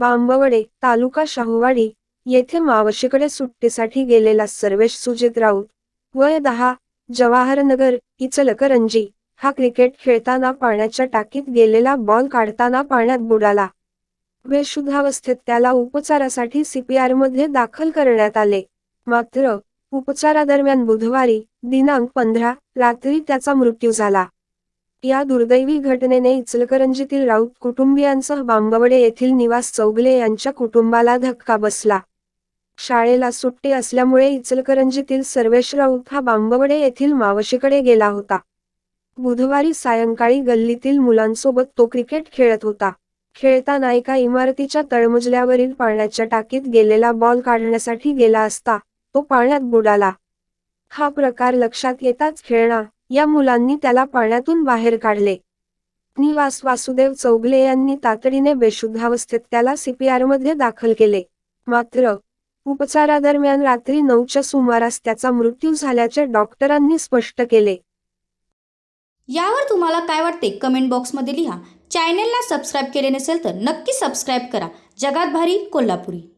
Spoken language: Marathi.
बांबवडे तालुका शाहूवाडी येथे मावशीकडे सुट्टीसाठी गेलेला सर्वेश सुजित राऊत. वय दहा जवाहरनगर इचलकरंजी. हा क्रिकेट खेळताना पाण्याच्या टाकीत गेलेला बॉल काढताना पाण्यात बुडाला. बेशुद्धावस्थेत त्याला उपचारासाठी सीपीआरमध्ये दाखल करण्यात आले. मात्र उपचारादरम्यान बुधवारी दिनांक पंधरा रात्री त्याचा मृत्यू झाला. या दुर्दैवी घटनेने इचलकरंजीतील राऊत कुटुंबियांसह बांबवडे येथील निवास चौगले यांच्या कुटुंबाला धक्का बसला. शाळेला सुट्टी असल्यामुळे इचलकरंजीतील सर्वेश राऊत हा बांबवडे येथील मावशीकडे गेला होता. बुधवारी सायंकाळी गल्लीतील मुलांसोबत तो क्रिकेट खेळत होता. खेळताना एका इमारतीच्या तळमजल्यावरील पाण्याच्या टाकीत गेलेला बॉल काढण्यासाठी गेला असता तो पाण्यात बुडाला. हा प्रकार लक्षात येताच खेळणा या मुलांनी त्याला पाण्यातून बाहेर काढले. निवास वासुदेव चौगले यांनी तातडीने बेशुद्धावस्थेत त्याला सीपीआरमध्ये दाखल केले. मात्र उपचारादरम्यान रात्री नऊच्या सुमारास त्याचा मृत्यू झाल्याचे डॉक्टरांनी स्पष्ट केले. यावर तुम्हाला काय वाटते कमेंट बॉक्समध्ये लिहा. चॅनेलला सबस्क्राईब केले नसेल तर नक्की सबस्क्राईब करा. जगात भारी कोल्हापुरी.